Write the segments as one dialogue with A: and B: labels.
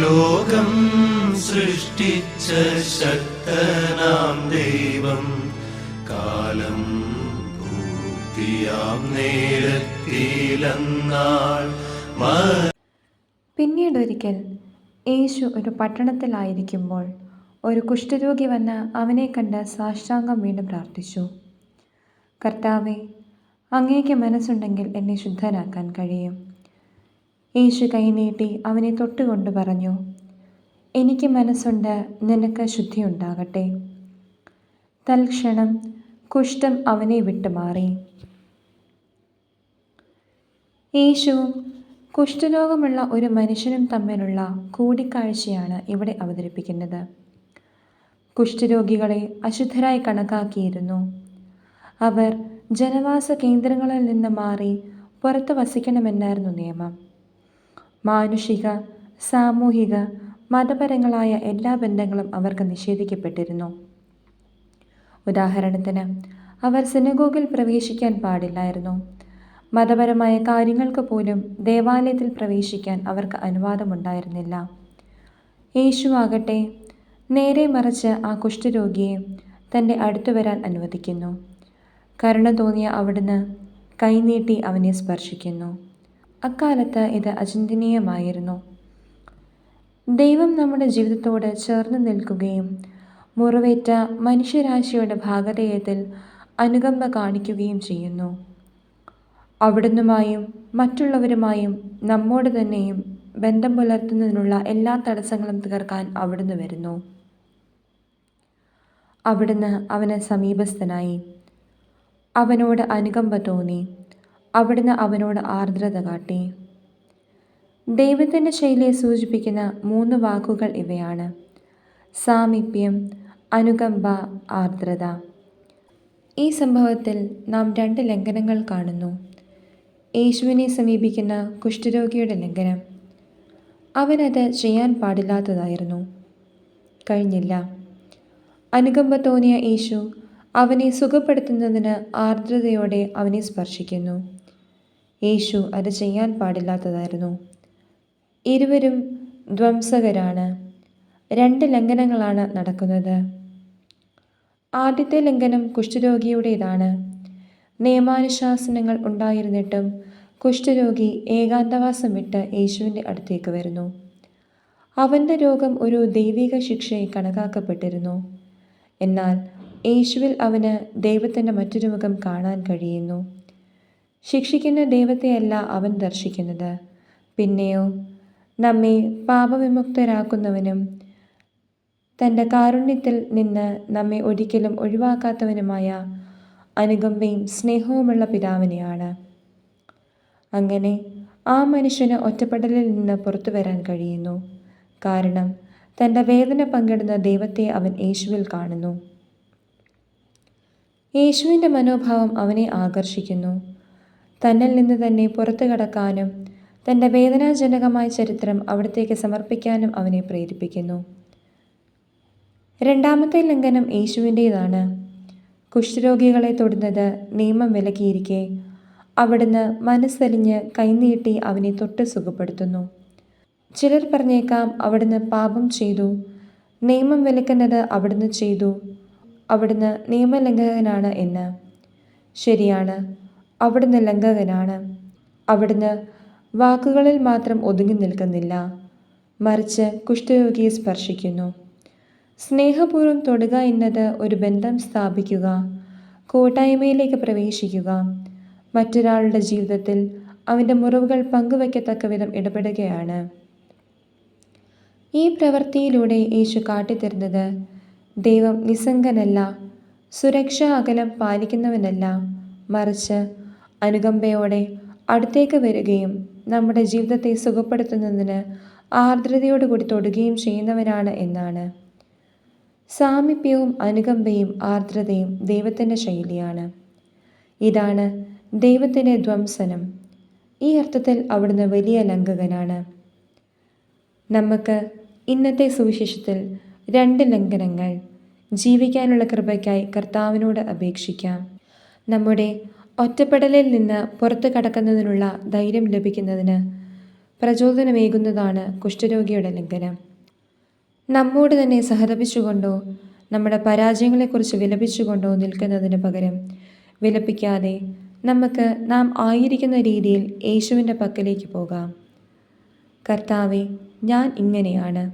A: ലോകം സൃഷ്ടിച്ച ശക്തനാം ദൈവം. കാലം മ-
B: പിന്നീടൊരിക്കൽ യേശു ഒരു പട്ടണത്തിലായിരിക്കുമ്പോൾ ഒരു കുഷ്ഠരോഗി വന്ന് അവനെ കണ്ട് സാഷ്ടാംഗം വീണ്ടും പ്രാർത്ഥിച്ചു. കർത്താവെ അങ്ങേക്ക് മനസ്സുണ്ടെങ്കിൽ എന്നെ ശുദ്ധനാക്കാൻ കഴിയും. യേശു കൈനീട്ടി അവനെ തൊട്ടുകൊണ്ട് പറഞ്ഞു എനിക്ക് മനസ്സുണ്ട് നിനക്ക് ശുദ്ധിയുണ്ടാകട്ടെ തൽക്ഷണം കുഷ്ഠം അവനെ വിട്ടുമാറി യേശുവും കുഷ്ഠരോഗമുള്ള ഒരു മനുഷ്യനും തമ്മിലുള്ള കൂടിക്കാഴ്ചയാണ് ഇവിടെ അവതരിപ്പിക്കുന്നത്. കുഷ്ഠരോഗികളെ അശുദ്ധരായി കണക്കാക്കിയിരുന്നു. അവർ ജനവാസ കേന്ദ്രങ്ങളിൽ നിന്ന് മാറി പുറത്ത് വസിക്കണമെന്നായിരുന്നു നിയമം. മാനുഷിക സാമൂഹിക മതപരങ്ങളായ എല്ലാ ബന്ധങ്ങളും അവർക്ക് നിഷേധിക്കപ്പെട്ടിരുന്നു. ഉദാഹരണത്തിന് അവർ സിനഗോഗിൽ പ്രവേശിക്കാൻ പാടില്ലായിരുന്നു. മതപരമായ കാര്യങ്ങൾക്ക് പോലും ദേവാലയത്തിൽ പ്രവേശിക്കാൻ അവർക്ക് അനുവാദമുണ്ടായിരുന്നില്ല. യേശു ആകട്ടെ നേരെ മറിച്ച് ആ കുഷ്ഠരോഗിയെ തന്റെ അടുത്തു വരാൻ അനുവദിക്കുന്നു. കരുണ തോന്നിയ അവിടുന്ന് കൈനീട്ടി അവനെ സ്പർശിക്കുന്നു. അക്കാലത്ത് ഇത് അചിന്തനീയമായിരുന്നു. ദൈവം നമ്മുടെ ജീവിതത്തോട് ചേർന്ന് നിൽക്കുകയും മുറിവേറ്റ മനുഷ്യരാശിയുടെ ഭാഗതയത്തിൽ അനുകമ്പ കാണിക്കുകയും ചെയ്യുന്നു. അവിടുന്നുമായും മറ്റുള്ളവരുമായും നമ്മോട് തന്നെയും ബന്ധം പുലർത്തുന്നതിനുള്ള എല്ലാ തടസ്സങ്ങളും തീർക്കാൻ അവിടുന്ന് വരുന്നു. അവിടുന്ന് അവന് സമീപസ്ഥനായി. അവനോട് അനുകമ്പ തോന്നി. അവിടുന്ന് അവനോട് ആർദ്രത കാട്ടി. ദൈവത്തിന്റെ ശൈലിയെ സൂചിപ്പിക്കുന്ന മൂന്ന് വാക്കുകൾ ഇവയാണ്. സാമീപ്യം അനുകമ്പ ആർദ്രത. ഈ സംഭവത്തിൽ നാം രണ്ട് ലംഘനങ്ങൾ കാണുന്നു. യേശുവിനെ സമീപിക്കുന്ന കുഷ്ഠരോഗിയുടെ ലംഘനം. അവനത് ചെയ്യാൻ പാടില്ലാത്തതായിരുന്നു. കഴിഞ്ഞില്ല. അനുകമ്പ തോന്നിയ യേശു അവനെ സുഖപ്പെടുത്തുന്നതിന് ആർദ്രതയോടെ അവനെ സ്പർശിക്കുന്നു. യേശു അത് ചെയ്യാൻ പാടില്ലാത്തതായിരുന്നു. ഇരുവരും ധ്വംസകരാണ്. രണ്ട് ലംഘനങ്ങളാണ് നടക്കുന്നത്. ആദ്യത്തെ ലംഘനം കുഷ്ഠരോഗിയുടേതാണ്. നിയമാനുശാസനങ്ങൾ ഉണ്ടായിരുന്നിട്ടും കുഷ്ഠരോഗി ഏകാന്തവാസം വിട്ട് യേശുവിന്റെ അടുത്തേക്ക് വരുന്നു. അവന്റെ രോഗം ഒരു ദൈവിക ശിക്ഷയെ കണക്കാക്കപ്പെട്ടിരുന്നു. എന്നാൽ യേശുവിൽ അവന് ദൈവത്തിന്റെ മറ്റൊരു മുഖം കാണാൻ കഴിയുന്നു. ശിക്ഷിക്കുന്ന ദൈവത്തെയല്ല അവൻ ദർശിക്കുന്നത്. പിന്നെയോ നമ്മെ പാപവിമുക്തരാക്കുന്നവനും തന്റെ കാരുണ്യത്തിൽ നിന്ന് നമ്മെ ഒരിക്കലും ഒഴിവാക്കാത്തവനുമായ അനുകമ്പയും സ്നേഹവുമുള്ള പിതാവിനെയാണ്. അങ്ങനെ ആ മനുഷ്യന് ഒറ്റപ്പെടലിൽ നിന്ന് പുറത്തു വരാൻ കഴിയുന്നു. കാരണം തന്റെ വേദന പങ്കിടുന്ന ദൈവത്തെ അവൻ യേശുവിൽ കാണുന്നു. യേശുവിന്റെ മനോഭാവം അവനെ ആകർഷിക്കുന്നു. തന്നിൽ നിന്ന് തന്നെ പുറത്തു കടക്കാനും തന്റെ വേദനാജനകമായ ചരിത്രം അവിടത്തേക്ക് സമർപ്പിക്കാനും അവനെ പ്രേരിപ്പിക്കുന്നു. രണ്ടാമത്തെ ലംഘനം യേശുവിന്റേതാണ് കുഷ്ഠരോഗികളെ തൊടുന്നത് നിയമം വിലക്കിയിരിക്കെ അവിടുന്ന് മനസ്സലിഞ്ഞ് കൈനീട്ടി അവനെ തൊട്ട് സുഖപ്പെടുത്തുന്നു. ചിലർ പറഞ്ഞേക്കാം അവിടുന്ന് പാപം ചെയ്തു നിയമം വിലക്കുന്നത് അവിടുന്ന് ചെയ്തു അവിടുന്ന് നിയമലംഘകനാണ് എന്ന്. ശരിയാണ്. അവിടുന്ന് ലംഘകനാണ്. അവിടുന്ന് വാക്കുകളിൽ മാത്രം ഒതുങ്ങി നിൽക്കുന്നില്ല. മറിച്ച് കുഷ്ഠരോഗിയെ സ്പർശിക്കുന്നു. സ്നേഹപൂർവം തൊടുക എന്നത് ഒരു ബന്ധം സ്ഥാപിക്കുക കൂട്ടായ്മയിലേക്ക് പ്രവേശിക്കുക. മറ്റൊരാളുടെ ജീവിതത്തിൽ അവന്റെ മുറിവുകൾ പങ്കുവയ്ക്കത്തക്ക വിധം ഇടപെടുകയാണ്. ഈ പ്രവൃത്തിയിലൂടെ യേശു കാട്ടിത്തരുന്നത് ദൈവം നിസ്സംഗനല്ല സുരക്ഷാ അകലം പാലിക്കുന്നവനല്ല. മറിച്ച് അനുകമ്പയോടെ അടുത്തേക്ക് വരികയും നമ്മുടെ ജീവിതത്തെ സുഖപ്പെടുത്തുന്നതിന് ആർദ്രതയോടുകൂടി തൊടുകയും ചെയ്യുന്നവനാണ് എന്നാണ്. സാമീപ്യവും അനുകമ്പയും ആർദ്രതയും ദൈവത്തിന്റെ ശൈലിയാണ്. ഇതാണ് ദൈവത്തിന്റെ ധ്വംസനം. ഈ അർത്ഥത്തിൽ അവിടുന്ന് വലിയ ലംഘകനാണ്. നമുക്ക് ഇന്നത്തെ സുവിശേഷത്തിൽ രണ്ട് ലംഘനങ്ങൾ ജീവിക്കാനുള്ള കൃപയ്ക്കായി കർത്താവിനോട് അപേക്ഷിക്കാം. നമ്മുടെ ഒറ്റപ്പെടലിൽ നിന്ന് പുറത്തു കടക്കുന്നതിനുള്ള ധൈര്യം ലഭിക്കുന്നതിന് പ്രചോദനമേകുന്നതാണ് കുഷ്ഠരോഗിയുടെ ലംഘനം. നമ്മോട് തന്നെ സഹതപിച്ചുകൊണ്ടോ നമ്മുടെ പരാജയങ്ങളെക്കുറിച്ച് വിലപിച്ചുകൊണ്ടോ നിൽക്കുന്നതിന് പകരം വിലപിക്കാതെ നമുക്ക് നാം ആയിരിക്കുന്ന രീതിയിൽ യേശുവിന്റെ പക്കലേക്ക് പോകാം. കർത്താവെ ഞാൻ ഇങ്ങനെയാണ്.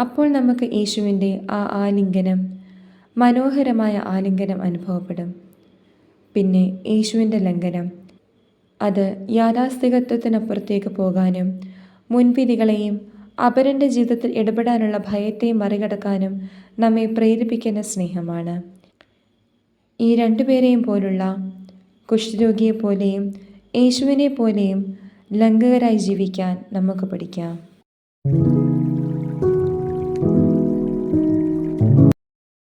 B: അപ്പോൾ നമുക്ക് യേശുവിന്റെ ആ ആലിംഗനം മനോഹരമായ ആലിംഗനം അനുഭവപ്പെടും. പിന്നെ യേശുവിന്റെ ലംഘനം. അത് യാഥാസ്ഥികത്വത്തിനപ്പുറത്തേക്ക് പോകാനും മുൻവിധികളെയും അപരന്റെ ജീവിതത്തിൽ ഇടപെടാനുള്ള ഭയത്തെയും മറികടക്കാനും നമ്മെ പ്രേരിപ്പിക്കുന്ന സ്നേഹമാണ്. ഈ രണ്ടുപേരെയും പോലുള്ള കുഷ്ഠരോഗിയെ പോലെയും യേശുവിനെ പോലെയും ലംഘകരായി ജീവിക്കാൻ നമുക്ക് പഠിക്കാം.